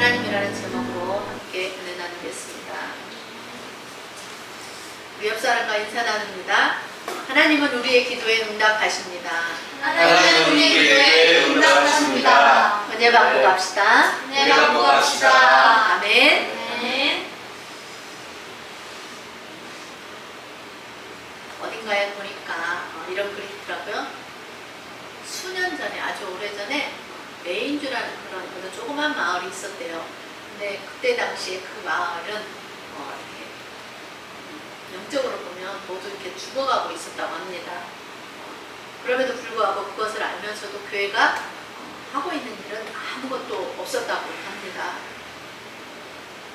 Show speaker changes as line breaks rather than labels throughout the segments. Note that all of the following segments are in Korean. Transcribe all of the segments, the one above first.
하나님이라는 제목으로 함께 은혜 나누겠습니다. 옆 사람과 인사 나눕니다. 하나님은 우리의 기도에 응답하십니다.
하나님은 우리의 기도에 응답하십니다.
은혜 받고 갑시다.
은혜 받고 갑시다.
아멘.
아멘.
어딘가에 보니까 어, 이런 글이 있더라고요. 수년 전에 아주 오래 전에 메인주라는 그런 어느 조그만 마을이 있었대요. 근데 그때 당시에 그 마을은 어, 이렇게 음, 영적으로 보면 모두 이렇게 죽어가고 있었다고 합니다. 어, 그럼에도 불구하고 그것을 알면서도 교회가 어, 하고 있는 일은 아무것도 없었다고 합니다.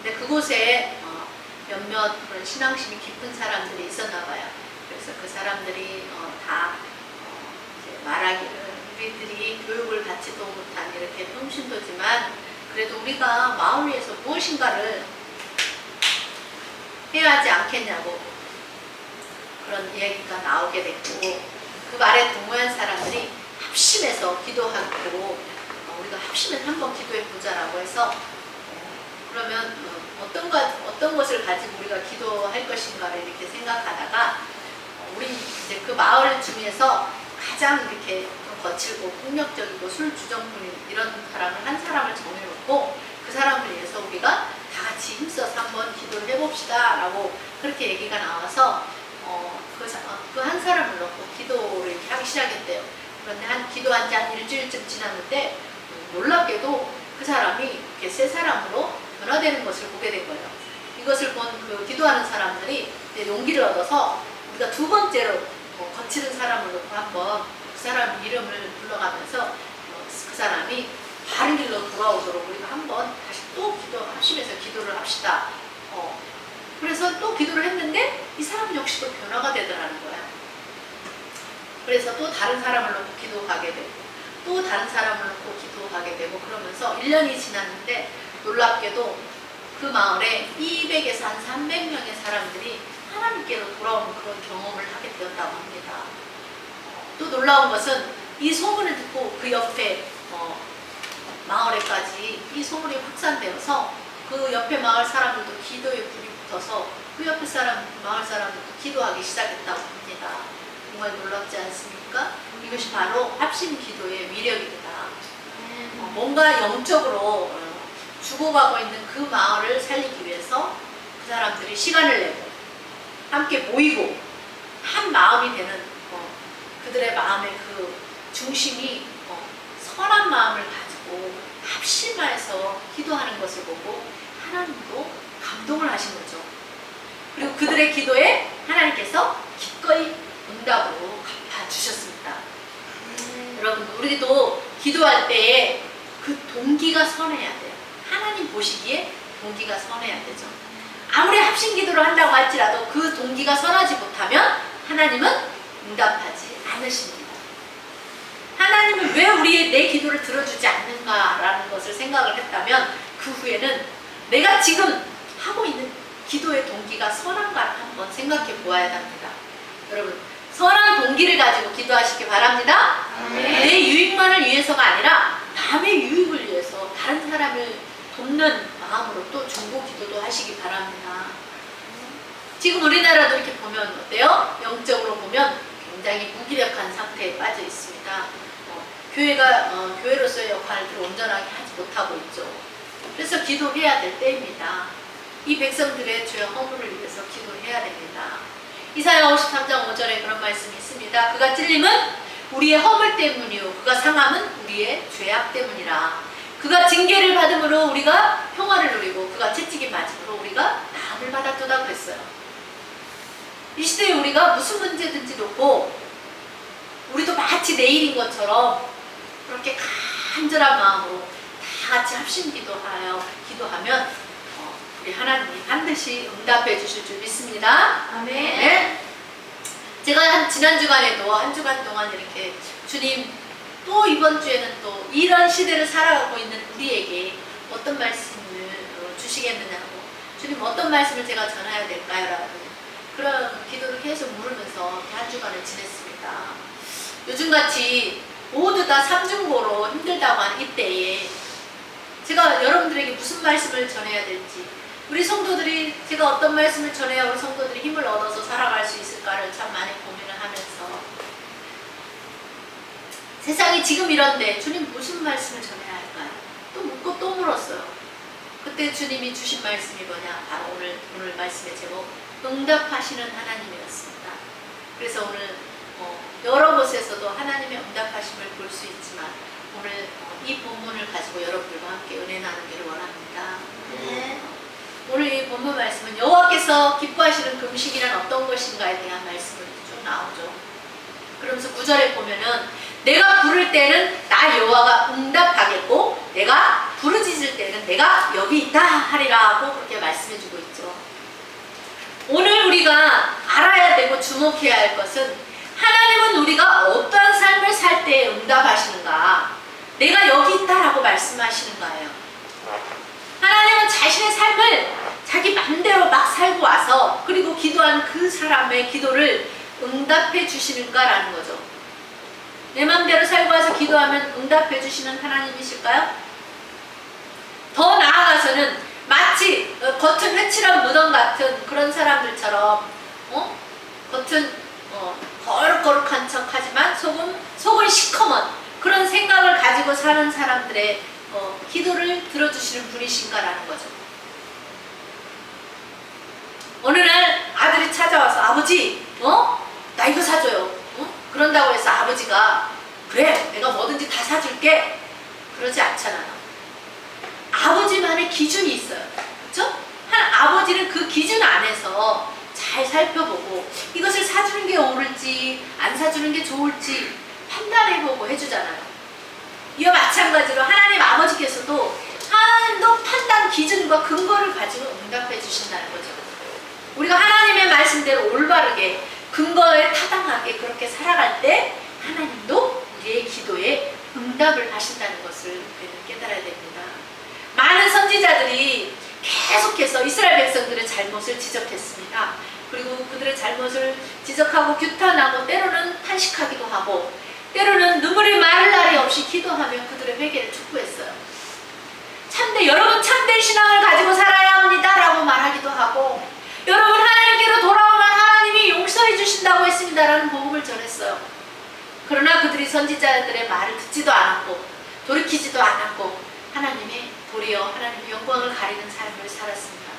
근데 그곳에 어, 몇몇 그런 신앙심이 깊은 사람들이 있었나 봐요. 그래서 그 사람들이 어, 다 말하기를 우리들이 교육을 받지도 못한 이렇게 평신도지만 그래도 우리가 마을 위해서 무엇인가를 해야 하지 않겠냐고 그런 이야기가 나오게 됐고 그 말에 동무한 사람들이 합심해서 기도하기로 어, 우리가 합심해서 한번 기도해 보자라고 해서 어, 그러면 어, 어떤 것 어떤 것을 가지고 우리가 기도할 것인가를 이렇게 생각하다가 어, 우리 이제 그 마을 중에서 가장 이렇게 좀 거칠고 폭력적이고 술 주정꾼인 이런 사람을 한 사람을 정해놓고 그 사람을 위해서 우리가 다 같이 힘써서 한번 기도를 해봅시다 라고 그렇게 얘기가 나와서 어, 그한 사람을 놓고 기도를 하기 시작했대요. 그런데 한 기도한 지 한 일주일쯤 지났는데 음, 놀랍게도 그 사람이 이렇게 새 사람으로 변화되는 것을 보게 된 거예요. 이것을 본 그 기도하는 사람들이 용기를 얻어서 우리가 두 번째로 어, 거치는 사람을 놓고 한번 그 사람 이름을 불러가면서 어, 그 사람이 바른 길로 돌아오도록 우리가 한번 다시 또 기도하시면서 기도를 합시다. 어, 그래서 또 기도를 했는데 이 사람 역시도 변화가 되더라는 거야. 그래서 또 다른 사람을 놓고 기도하게 되고 또 다른 사람을 놓고 기도하게 되고 그러면서 1년이 지났는데 놀랍게도 그 마을에 200에서 한 300명의 사람들이 하나님께로 돌아오는 그런 경험을 하게 되었다고 합니다. 어, 또 놀라운 것은 이 소문을 듣고 그 옆에 어, 마을에까지 이 소문이 확산되어서 그 옆에 마을 사람들도 기도에 불이 붙어서 그 옆에 사람 마을 사람들도 기도하기 시작했다고 합니다. 정말 놀랍지 않습니까? 이것이 바로 합심 기도의 위력입니다. 어, 뭔가 영적으로 어, 죽어가고 있는 그 마을을 살리기 위해서 그 사람들이 시간을 내고 함께 모이고 한 마음이 되는 어, 그들의 마음의 그 중심이 어, 선한 마음을 가지고 합심해서 기도하는 것을 보고 하나님도 감동을 하신 거죠. 그리고 그들의 기도에 하나님께서 기꺼이 응답으로 갚아주셨습니다. 여러분, 우리도 기도할 때에 그 동기가 선해야 돼요. 하나님 보시기에 동기가 선해야 되죠. 아무리 합심 기도를 한다고 할지라도 그 동기가 선하지 못하면 하나님은 응답하지 않으십니다. 하나님은 왜 우리의 내 기도를 들어주지 않는가라는 것을 생각을 했다면 그 후에는 내가 지금 하고 있는 기도의 동기가 선한가를 한번 생각해 보아야 합니다. 여러분, 선한 동기를 가지고 기도하시기 바랍니다. 내 유익만을 위해서가 아니라 남의 유익을 위해서 다른 사람을 돕는 마음으로 또 중보 기도도 하시기 바랍니다. 지금 우리나라도 이렇게 보면 어때요? 영적으로 보면 굉장히 무기력한 상태에 빠져 있습니다. 어, 교회가 어, 교회로서의 역할을 온전하게 하지 못하고 있죠. 그래서 기도해야 될 때입니다. 이 백성들의 죄 허물을 위해서 기도해야 됩니다. 이사야 53장 5절에 그런 말씀이 있습니다. 그가 찔림은 우리의 허물 때문이요 그가 상함은 우리의 죄악 때문이라. 그가 징계를 받음으로 우리가 평화를 누리고 그가 채찍이 맞음으로 우리가 나음을 받았도다 그랬어요. 이 시대에 우리가 무슨 문제든지 놓고 우리도 마치 내일인 것처럼 그렇게 간절한 마음으로 다 같이 합심 기도하여 기도하면 어, 우리 하나님이 반드시 응답해 주실 줄 믿습니다.
아멘.
네. 제가 한 지난 주간에도 한 주간 동안 이렇게 주님 또 이번 주에는 또 이런 시대를 살아가고 있는 우리에게 어떤 말씀을 어, 주시겠느냐고 주님 어떤 말씀을 제가 전해야 될까요? 라고 그런 기도를 계속 물으면서 한 주간을 지냈습니다. 요즘같이 모두 다 삼중고로 힘들다고 하는 이때에 제가 여러분들에게 무슨 말씀을 전해야 될지 우리 성도들이 제가 어떤 말씀을 전해야 우리 성도들이 힘을 얻어서 살아갈 수 있을까를 참 많이 고민을 하면서 세상이 지금 이런데 주님 무슨 말씀을 전해야 할까요? 또 묻고 또 물었어요. 그때 주님이 주신 말씀이 뭐냐? 바로 오늘 오늘 말씀의 제목 응답하시는 하나님이었습니다. 그래서 오늘 어, 여러 곳에서도 하나님의 응답하심을 볼 수 있지만 오늘 어, 이 본문을 가지고 여러분들과 함께 은혜 나누기를 원합니다.
네.
오늘 이 본문 말씀은 여호와께서 기뻐하시는 금식이란 어떤 것인가에 대한 말씀을 쭉 나오죠. 그러면서 구절에 보면은 내가 부를 때는 나 여호와가 응답하겠고 내가 부르짖을 때는 내가 여기 있다 하리라고 그렇게 말씀해 주고 있죠. 오늘 우리가 알아야 되고 주목해야 할 것은 하나님은 우리가 어떠한 삶을 살때 응답하시는가 내가 여기 있다라고 말씀하시는 거예요. 하나님은 자신의 삶을 자기 맘대로 막 살고 와서 그리고 기도한 그 사람의 기도를 응답해 주시는가라는 거죠. 내 맘대로 살고 와서 기도하면 응답해 주시는 하나님이실까요? 더 나아가서는 마치 어, 겉은 회칠한 무덤 같은 그런 사람들처럼 어? 겉은 어, 거룩거룩한 척하지만 속은 속은 시커먼 그런 생각을 가지고 사는 사람들의 어, 기도를 들어주시는 분이신가라는 거죠. 어느 날 아들이 찾아와서 아버지, 어? 나 이거 사줘요. 어? 그런다고 해서 아버지가 그래, 내가 뭐든지 다 사줄게. 그러지 않잖아요. 아버지만의 기준이 있어요. 그렇죠? 한 아버지는 그 기준 안에서 잘 살펴보고 이것을 사주는 게 옳을지 안 사주는 게 좋을지 판단해보고 해주잖아요. 이와 마찬가지로 하나님 아버지께서도 하나님도 판단 기준과 근거를 가지고 응답해 주신다는 거죠. 우리가 하나님의 말씀대로 올바르게 근거에 타당하게 그렇게 살아갈 때 하나님도 우리의 기도에 응답을 하신다는 것을 깨달아야 됩니다. 많은 선지자들이 계속해서 이스라엘 백성들의 잘못을 지적했습니다. 그리고 그들의 잘못을 지적하고 규탄하고 때로는 탄식하기도 하고 때로는 눈물이 마를 날이 없이 기도하며 그들의 회개를 촉구했어요. 참된 여러분 참된 신앙을 가지고 살아야 합니다라고 말하기도 하고 여러분 하나님께로 돌아오면 하나님이 용서해 주신다고 했습니다라는 복음을 전했어요. 그러나 그들이 선지자들의 말을 듣지도 않았고 돌이키지도 않았고 하나님의 도리어 하나님의 영광을 가리는 삶을 살았습니다.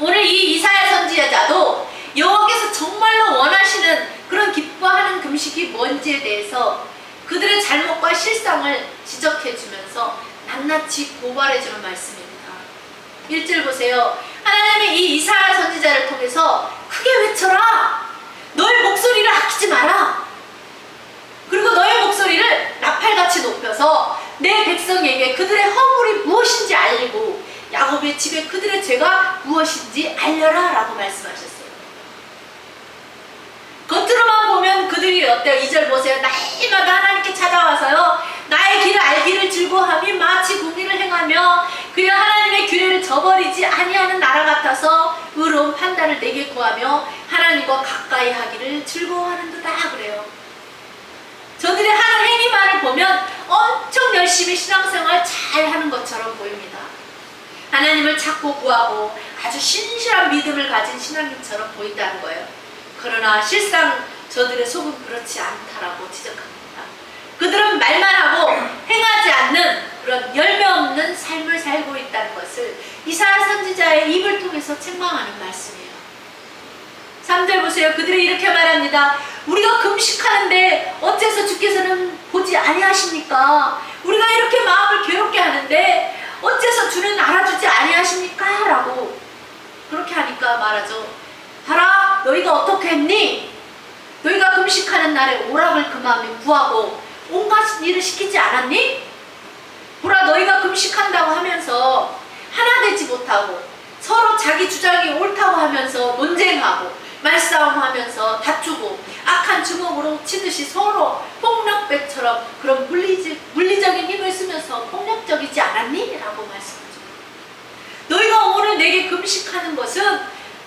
오늘 이 이사야 선지자도 여호와께서 정말로 원하시는 그런 기뻐하는 금식이 뭔지에 대해서 그들의 잘못과 실상을 지적해 주면서 낱낱이 고발해 주는 말씀입니다. 1절 보세요. 하나님의 이 이사야 선지자를 통해서 크게 외쳐라. 너의 목소리를 아끼지 마라. 그리고 너의 목소리를 나팔같이 높여서 내 백성에게 그들의 허물이 무엇인지 알리고 야곱의 집에 그들의 죄가 무엇인지 알려라 라고 말씀하셨어요. 겉으로만 보면 그들이 어때요? 2절 보세요. 날마다 하나님께 찾아와서요. 나의 길을 알기를 즐거워함이 마치 공의를 행하며 그의 하나님의 규례를 저버리지 아니하는 나라 같아서 의로운 판단을 내게 구하며 하나님과 가까이 하기를 즐거워하는 듯다 그래요. 저들의 하는 행위만을 보면 엄청 열심히 신앙생활 잘 하는 것처럼 보입니다. 하나님을 찾고 구하고 아주 신실한 믿음을 가진 신앙인처럼 보인다는 거예요. 그러나 실상 저들의 속은 그렇지 않다라고 지적합니다. 그들은 말만 하고 행하지 않는 그런 열매 없는 삶을 살고 있다는 것을 이사야 선지자의 입을 통해서 책망하는 말씀이에요. 3절 보세요. 그들이 이렇게 말합니다. 우리가 금식하는데 어째서 주께서는 보지 아니하십니까? 우리가 이렇게 마음을 괴롭게 하는데 어째서 주는 알아주지 아니하십니까? 라고 그렇게 하니까 말하죠. 봐라 너희가 어떻게 했니? 너희가 금식하는 날에 오락을 금하며 구하고 온갖 일을 시키지 않았니? 보라 너희가 금식한다고 하면서 하나 되지 못하고 서로 자기 주장이 옳다고 하면서 논쟁하고 말싸움하면서 다투고 악한 주먹으로 치듯이 서로 폭력배처럼 그런 물리적, 물리적인 힘을 쓰면서 폭력적이지 않았니? 라고 말씀하죠. 너희가 오늘 내게 금식하는 것은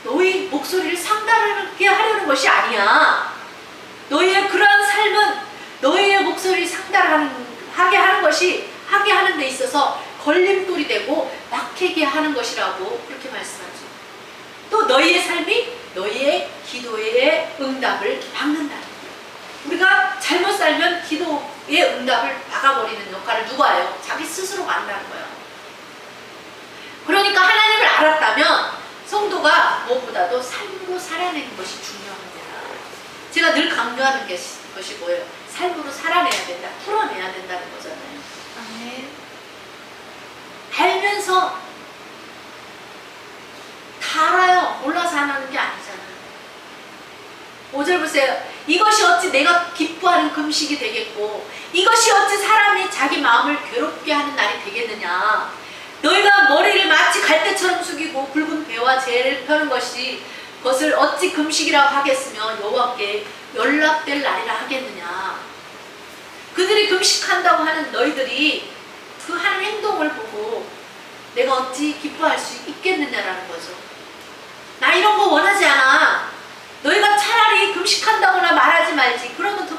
너희 목소리를 상달하게 하려는 것이 아니야. 너희의 그러한 삶은 너희의 목소리 상달하는 하게 하는 것이 하게 하는 데 있어서 걸림돌이 되고 막히게 하는 것이라고 그렇게 말씀하죠. 또 너희의 삶이 너희의 기도의 응답을 막는다. 우리가 잘못 살면 기도의 응답을 막아버리는 역할을 누가 해요? 자기 스스로가 한다는 거예요. 그러니까 하나님을 알았다면 성도가 무엇보다도 삶으로 살아내는 것이 중요합니다. 제가 늘 강조하는 게- 것이 뭐예요? 삶으로 살아내야 된다, 풀어내야 된다는 거잖아요.
아멘.
알면서 다 알아요. 몰라서 안 하는 게 아니잖아요. 5절 보세요. 이것이 어찌 내가 기뻐하는 금식이 되겠고 이것이 어찌 사람이 자기 마음을 괴롭게 하는 날이 되겠느냐. 너희가 머리를 마치 갈대처럼 숙이고 붉은 배와 재를 펴는 것이 것을 어찌 금식이라고 하겠으며 여호와께 연락될 날이라 하겠느냐. 그들이 금식한다고 하는 너희들이 그 하는 행동을 보고 내가 어찌 기뻐할 수 있겠느냐라는 거죠. 나 이런 거 원하지 않아. 너희가 차라리 금식한다거나 말하지 말지. 그러면 좀,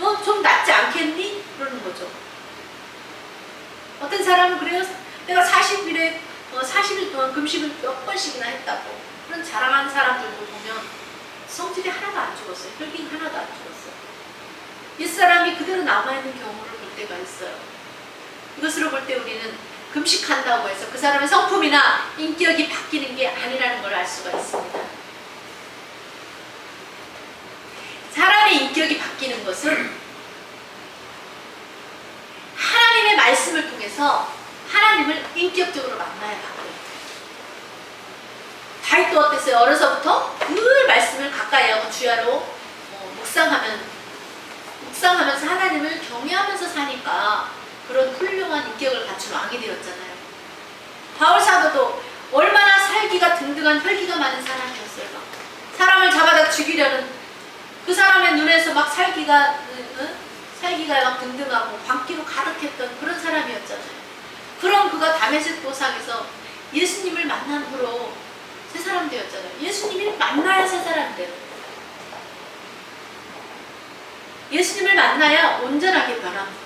어, 좀 낫지 않겠니? 그러는 거죠. 어떤 사람은 그래요. 내가 40일에, 어, 40일 동안 금식을 몇 번씩이나 했다고. 그런 자랑하는 사람들도 보면 성질이 하나도 안 죽었어요. 혈기 하나도 안 죽었어요. 옛사람이 그대로 남아있는 경우를 볼 때가 있어요. 이것으로 볼 때 우리는 금식한다고 해서 그 사람의 성품이나 인격이 바뀌는 게 아니라는 걸 알 수가 있습니다. 사람의 인격이 바뀌는 것은 하나님의 말씀을 통해서 하나님을 인격적으로 만나야 바뀌어요. 다윗도 어땠어요? 어려서부터 늘 말씀을 가까이 하고 주야로 어, 묵상하면 묵상하면서 하나님을 경외하면서 사니까 그런 훌륭한 인격을 갖춘 왕이 되었잖아요. 바울 사도도 얼마나 살기가 등등한 혈기가 많은 사람이었어요. 막 사람을 잡아다 죽이려는 그 사람의 눈에서 막 살기가 응? 응? 살기가 막 등등하고 광기로 가득했던 그런 사람이었잖아요. 그런 그가 다메섹 도상에서 예수님을 만난 후로 새 사람 되었잖아요. 예수님을 만나야 새 사람 돼요. 예수님을 만나야 온전하게 변합니다.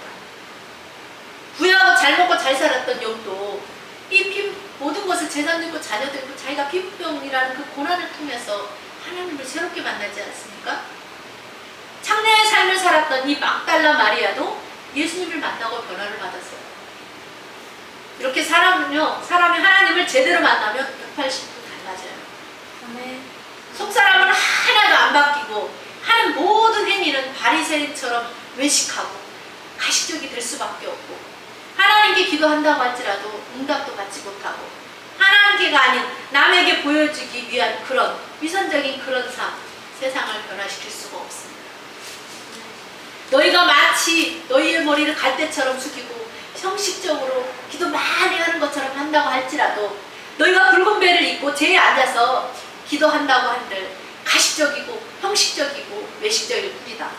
부유하고 잘 먹고 잘 살았던 욥도 이 피, 모든 것을 재산 들고 자녀 들고 자기가 피부병이라는 그 고난을 통해서 하나님을 새롭게 만나지 않습니까? 창녀의 삶을 살았던 이 막달라 마리아도 예수님을 만나고 변화를 받았어요. 이렇게 사람은요, 사람이 하나님을 제대로 만나면 180도 달라져요.
아멘.
속 사람은 하나도 안 바뀌고 하는 모든 행위는 바리새인처럼 외식하고 가식적이 될 수밖에 없고 하나님께 기도한다고 할지라도 응답도 받지 못하고 하나님께가 아닌 남에게 보여주기 위한 그런 위선적인 그런 삶 세상을 변화시킬 수가 없습니다. 너희가 마치 너희의 머리를 갈대처럼 숙이고 형식적으로 기도 많이 하는 것처럼 한다고 할지라도 너희가 붉은 배를 입고 제에 앉아서 기도한다고 한들 가식적이고 형식적이고 외식적일 뿐이다.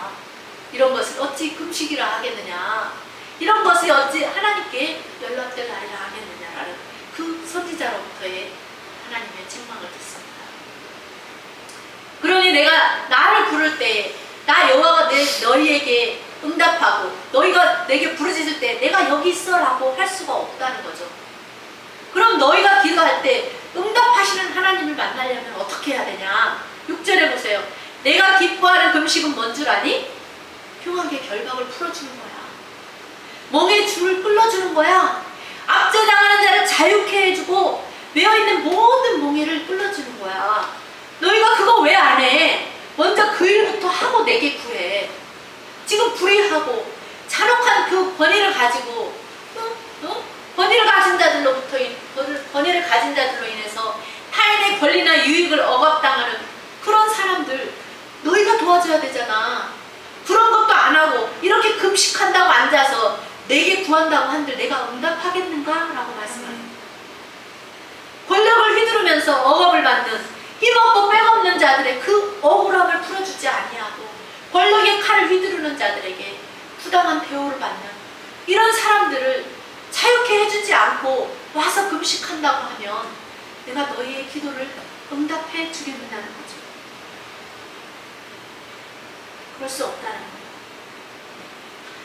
이런 것을 어찌 금식이라 하겠느냐. 이런 것이 어찌 하나님께 연락될 날이라 하겠느냐라는 그 선지자로부터의 하나님의 책망을 듣습니다. 그러니 내가 나를 부를 때 나 여호와가 내 너희에게 응답하고 너희가 내게 부르짖을 때 내가 여기 있어라고 할 수가 없다는 거죠. 그럼 너희가 기도할 때 응답하시는 하나님을 만나려면 어떻게 해야 되냐? 6절에 보세요. 내가 기뻐하는 금식은 뭔 줄 아니? 평하게 결박을 풀어주는 거야. 멍에 줄을 끌어주는 거야. 압제당하는 자를 자유케 해주고 매어있는 모든 멍에를 끌어주는 거야. 너희가 그거 왜 안 해? 먼저 그 일부터 하고 내게 구해. 지금 불의하고 잔혹한 그 권위를 가지고 어? 어? 권위를 가진 자들로부터 권위를 가진 자들로 인해서 타인의 권리나 유익을 억압당하는 그런 사람들 너희가 도와줘야 되잖아. 그런 것도 안 하고 이렇게 금식한다고 앉아서 내게 구한다고 한들 내가 응답하겠는가? 라고 말씀합니다. 권력을 휘두르면서 억압을 받는 힘없고 빼없는 자들의 그 억울함을 풀어주지 아니하고 권력의 칼을 휘두르는 자들에게 부당한 대우를 받는 이런 사람들을 자유케 해주지 않고 와서 금식한다고 하면 내가 너희의 기도를 응답해 주겠느냐는 거죠. 그럴 수 없다는 거예요.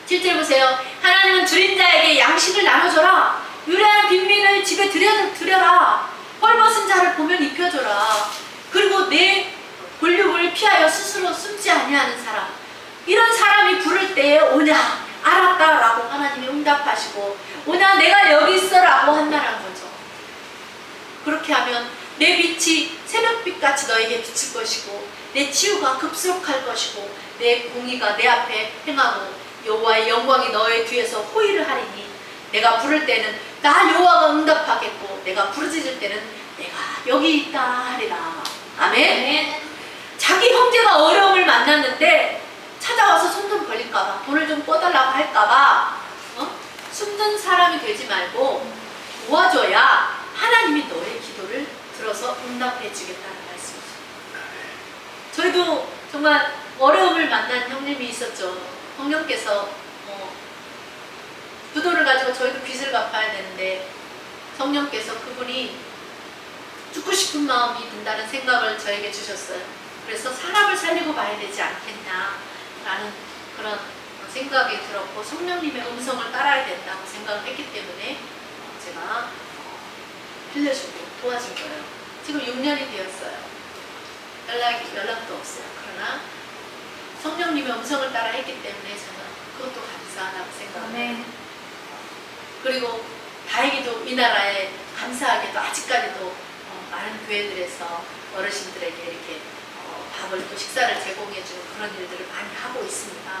7절 보세요. 하나님은 줄인 자에게 양식을 나눠줘라. 유래한 빈민을 집에 들여, 들여라. 헐벗은 자를 보면 입혀줘라. 그리고 내 권력을 피하여 스스로 숨지 아니하는 사람. 이런 사람이 부를 때에 오냐 알았다라고 하나님이 응답하시고 오냐 내가 여기 있어라고 한다는 거죠. 그렇게 하면 내 빛이 새벽빛같이 너에게 비칠 것이고 내 치유가 급속할 것이고 내 공의가 내 앞에 행하고 여호와의 영광이 너의 뒤에서 호의를 하리니 내가 부를 때는 나 여호와가 응답하겠고 내가 부르짖을 때는 내가 여기 있다 하리라 아멘 자기 형제가 어려움을 만났는데 찾아와서 손좀 벌릴까봐 돈을 좀 꿔달라고 할까봐 어? 숨는 사람이 되지 말고 도와줘야 하나님이 너의 기도를 들어서 응답해 주겠다는 말씀이죠. 저희도 정말 어려움을 만난 형님이 있었죠. 형님께서 어, 부도를 가지고 저희도 빚을 갚아야 되는데 성령께서 그분이 죽고 싶은 마음이 든다는 생각을 저에게 주셨어요. 그래서 사람을 살리고 봐야 되지 않겠냐라는 그런 생각이 들었고 성령님의 음성을 따라야 된다고 생각을 했기 때문에 어, 제가 어, 빌려주고 도와준 거예요. 지금 6년이 되었어요. 연락이, 연락도 없어요. 그러나 성령님의 음성을 따라 했기 때문에 저는 그것도 감사하다고 생각합니다. 그리고 다행히도 이 나라에 감사하게도 아직까지도 어, 많은 교회들에서 어르신들에게 이렇게 어, 밥을 또 식사를 제공해주는 그런 일들을 많이 하고 있습니다.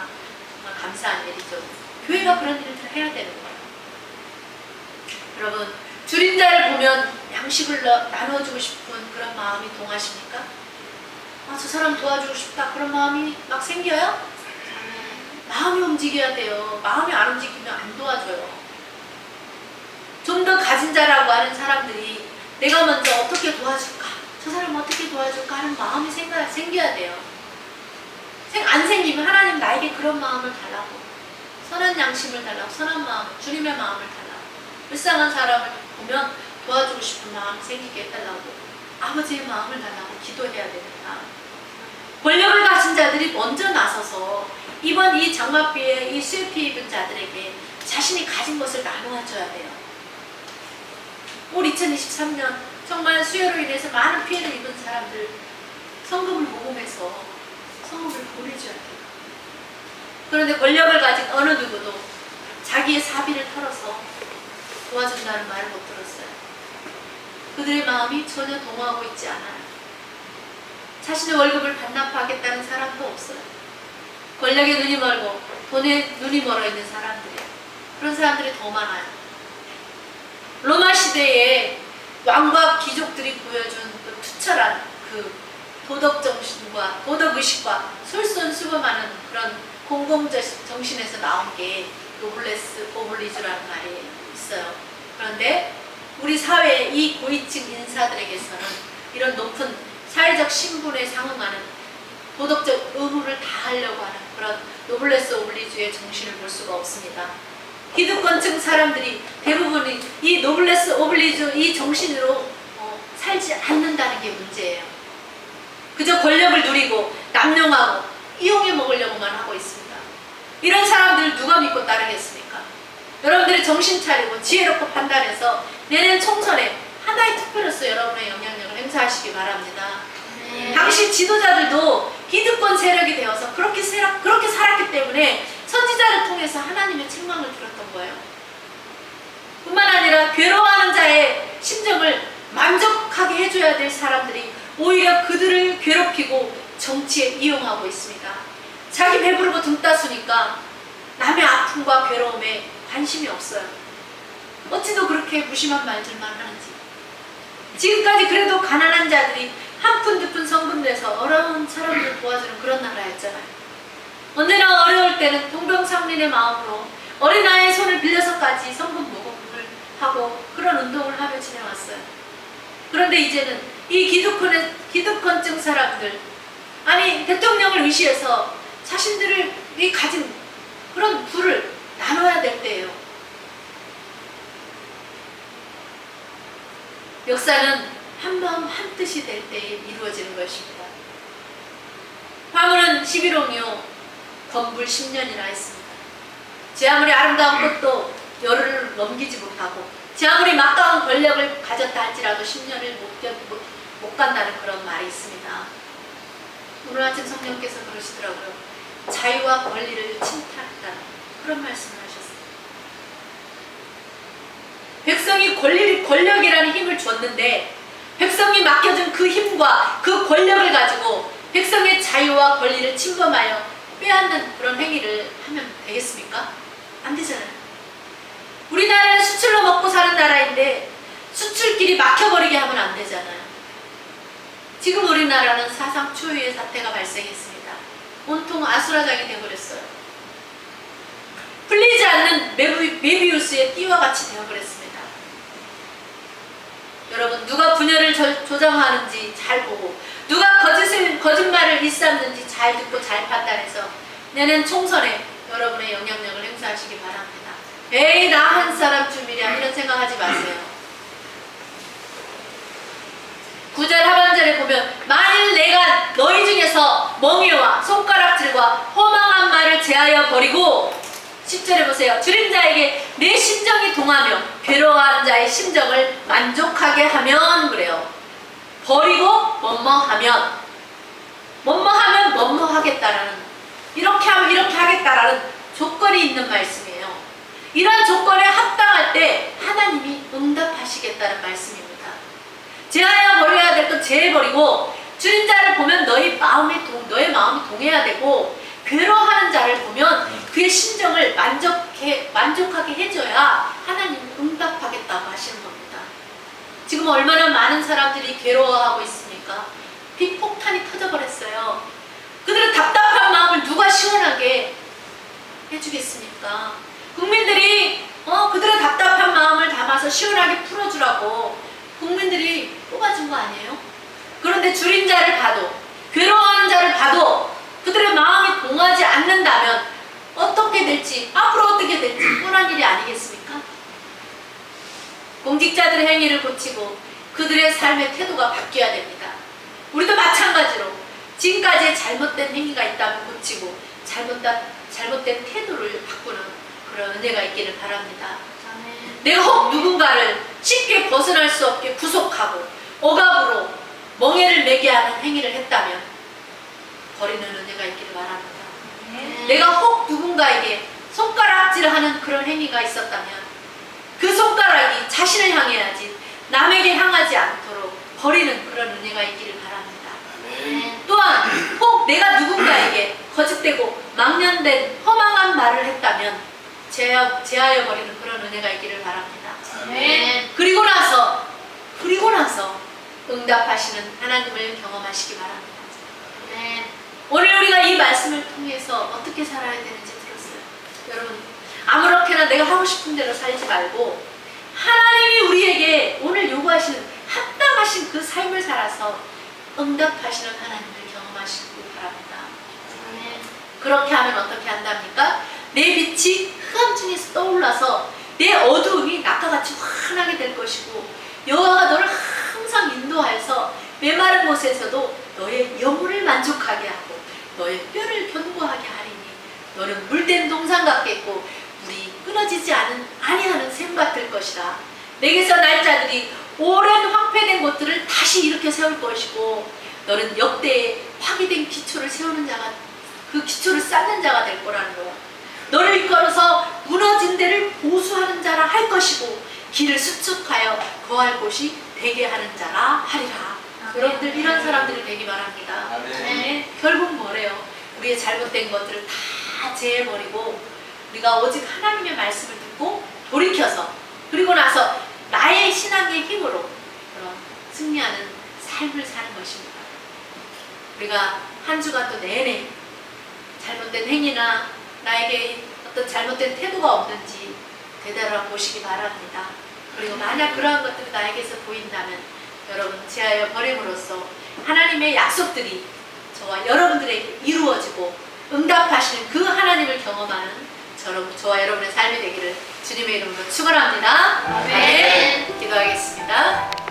정말 감사한 일이죠. 교회가 그런 일들을 해야 되는 거예요. 여러분 줄인 자를 보면 양식을 나- 나눠주고 싶은 그런 마음이 동하십니까? 아, 저 사람 도와주고 싶다 그런 마음이 막 생겨요? 마음이 움직여야 돼요. 마음이 안 움직이면 안 도와줘요. 좀 더 가진 자라고 하는 사람들이 내가 먼저 어떻게 도와줄까? 저 사람 어떻게 도와줄까? 하는 마음이 생겨, 생겨야 돼요. 생- 안 생기면 하나님 나에게 그런 마음을 달라고. 선한 양심을 달라고. 선한 마음, 주님의 마음을 달라고. 불쌍한 사람을 보면 도와주고 싶은 마음이 생기게 해달라고. 아버지의 마음을 달라고 기도해야 됩니다. 권력을 가진 자들이 먼저 나서서 이번 이 장마비에 이 피해 입은 자들에게 자신이 가진 것을 나누어 줘야 돼요. 올 2023년 정말 수해로 인해서 많은 피해를 입은 사람들 성금을 모금해서 성금을 보내줘야 돼요. 그런데 권력을 가진 어느 누구도 자기의 사비를 털어서 도와준다는 말을 못 들었어요. 그들의 마음이 전혀 동하고 있지 않아요. 자신의 월급을 반납하겠다는 사람도 없어요. 권력에 눈이 멀고 돈에 눈이 멀어 있는 사람들이 그런 사람들이 더 많아요. 로마 시대에 왕과 귀족들이 보여준 그 투철한 그 도덕 정신과 도덕 의식과 솔선수범하는 그런 공공 정신에서 나온 게 노블레스 오블리주라는 말이 있어요. 그런데 우리 사회의 이 고위층 인사들에게서는 이런 높은 사회적 신분에 상응하는 도덕적 의무를 다하려고 하는 그런 노블레스 오블리주의 정신을 볼 수가 없습니다. 기득권층 사람들이 대부분이 이 노블레스 오블리주 이 정신으로 어, 살지 않는다는 게 문제예요. 그저 권력을 누리고 남용하고 이용해 먹으려고만 하고 있습니다. 이런 사람들을 누가 믿고 따르겠습니까? 여러분들이 정신 차리고 지혜롭고 판단해서 내년 총선에 하나의 투표로서 여러분의 영향력을 행사하시기 바랍니다. 당시 지도자들도 기득권 세력이 되어서 그렇게 세력, 그렇게 살았기 때문에 선지자를 통해서 하나님의 책망을 들었던 거예요. 뿐만 아니라 괴로워하는 자의 심정을 만족하게 해줘야 될 사람들이 오히려 그들을 괴롭히고 정치에 이용하고 있습니다. 자기 배부르고 등 따수니까 남의 아픔과 괴로움에 관심이 없어요. 어찌도 그렇게 무심한 말들만 하는지. 지금까지 그래도 가난한 자들이 한 푼 두 푼 성금 내서 어려운 사람들 도와주는 그런 나라였잖아요. 언제나 어려울 때는 동병상련의 마음으로 어린아이의 손을 빌려서까지 성금 모금을 하고 그런 운동을 하며 지내왔어요. 그런데 이제는 이 기득권의, 기득권증 사람들, 아니 대통령을 의시해서 자신들이 가진 그런 부를 나눠야 될 때예요. 역사는 한 마음 한 뜻이 될 때에 이루어지는 것입니다. 화물은 11홍이요 건불 10년이나 했습니다. 제 아무리 아름다운 것도 열흘을 넘기지 못하고 제 아무리 막강한 권력을 가졌다 할지라도 10년을 못, 견- 못, 못 간다는 그런 말이 있습니다. 오늘 아침 성령께서 그러시더라고요. 자유와 권리를 침탈했다는 그런 말씀을 하셨어요. 백성이 권리, 권력이라는 힘을 줬는데 백성이 맡겨준 그 힘과 그 권력을 가지고 백성의 자유와 권리를 침범하여 빼앗는 그런 행위를 하면 되겠습니까? 안 되잖아요. 우리나라는 수출로 먹고 사는 나라인데 수출길이 막혀버리게 하면 안 되잖아요. 지금 우리나라는 사상 초유의 사태가 발생했습니다. 온통 아수라장이 되어버렸어요. 풀리지 않는 메비, 메비우스의 띠와 같이 되어버렸습니다. 여러분 누가 분열을 저- 조장하는지 잘 보고 누가 거짓을, 거짓말을 일삼는지 잘 듣고 잘 판단해서 내년 총선에 여러분의 영향력을 행사하시기 바랍니다. 에이 나 한 사람쯤이랴 이런 생각하지 마세요. 구절 하반절에 보면 만일 내가 너희 중에서 멍에와 손가락질과 허망한 말을 제하여 버리고 10절에 보세요. 줄인 자에게 내 심정이 동하며 괴로워하는 자의 심정을 만족하게 하면 그래요. 버리고 뭐뭐 하면 뭐뭐 하면 뭐뭐 하겠다라는 이렇게 하면 이렇게 하겠다라는 조건이 있는 말씀이에요. 이런 조건에 합당할 때 하나님이 응답하시겠다는 말씀입니다. 제하여 버려야 될 건 제해버리고 줄인 자를 보면 너희 마음이 동, 너의 마음이 동해야 되고 괴로워하는 자를 보면 그의 심정을 만족해 만족하게 해줘야 하나님이 응답하겠다고 하시는 겁니다. 지금 얼마나 많은 사람들이 괴로워하고 있습니까? 빅폭탄이 터져버렸어요. 그들은 답답한 마음을 누가 시원하게 해주겠습니까? 국민들이 어 그들의 답답한 마음을 담아서 시원하게 풀어주라고 국민들이 뽑아준 거 아니에요? 그런데 줄인 자를 봐도 괴로워하는 자를 봐도 그들의 마음이 동하지 않는다면 어떻게 될지 앞으로 어떻게 될지 뻔한 일이 아니겠습니까? 공직자들의 행위를 고치고 그들의 삶의 태도가 바뀌어야 됩니다. 우리도 마찬가지로 지금까지의 잘못된 행위가 있다면 고치고 잘못된, 잘못된 태도를 바꾸는 그런 은혜가 있기를 바랍니다. 내가 혹 누군가를 쉽게 벗어날 수 없게 구속하고 억압으로 멍해를 매게 하는 행위를 했다면 버리는 은혜가 있기를 바랍니다. 내가 혹 누군가에게 손가락질하는 그런 행위가 있었다면 그 손가락이 자신을 향해야지 남에게 향하지 않도록 버리는 그런 은혜가 있기를 바랍니다. 또한 혹 내가 누군가에게 거짓되고 망년된 허망한 말을 했다면 제하, 제하여 버리는 그런 은혜가 있기를 바랍니다. 그리고 나서 그리고 나서 응답하시는 하나님을 경험하시기 바랍니다. 오늘 우리가 이 말씀을 통해서 어떻게 살아야 되는지 들었어요. 여러분 아무렇게나 내가 하고 싶은 대로 살지 말고 하나님이 우리에게 오늘 요구하시는 합당하신 그 삶을 살아서 응답하시는 하나님을 경험하시기 바랍니다. 그렇게 하면 어떻게 한답니까? 내 빛이 흑암 중에서 떠올라서 내 어두움이 낙가같이 환하게 될 것이고 여호와가 너를 항상 인도하여서 메마른 곳에서도 너의 영혼을 만족하게 하고 너의 뼈를 견고하게 하리니 너는 물된 동산 같겠고 물이 끊어지지 않은 아니하는 샘 같을 것이라 내게서 날짜들이 오랜 황폐된 곳들을 다시 일으켜 세울 것이고 너는 역대에 파괴된 기초를 세우는 자가 그 기초를 쌓는 자가 될 거라는 거야. 너를 이끌어서 무너진 데를 보수하는 자라 할 것이고 길을 수축하여 거할 곳이 되게 하는 자라 하리라. 여러분들 이런 사람들이 되기 바랍니다. 네, 결국 뭐래요? 우리의 잘못된 것들을 다 제해버리고 우리가 오직 하나님의 말씀을 듣고 돌이켜서 그리고 나서 나의 신앙의 힘으로 승리하는 삶을 사는 것입니다. 우리가 한 주간도 내내 잘못된 행위나 나에게 어떤 잘못된 태도가 없는지 되돌아 보시기 바랍니다. 그리고 만약 그러한 것들이 나에게서 보인다면 여러분 제하여 버림으로써 하나님의 약속들이 저와 여러분들에게 이루어지고 응답하시는 그 하나님을 경험하는 저런, 저와 여러분의 삶이 되기를 주님의 이름으로 축원합니다.
아멘.
기도하겠습니다.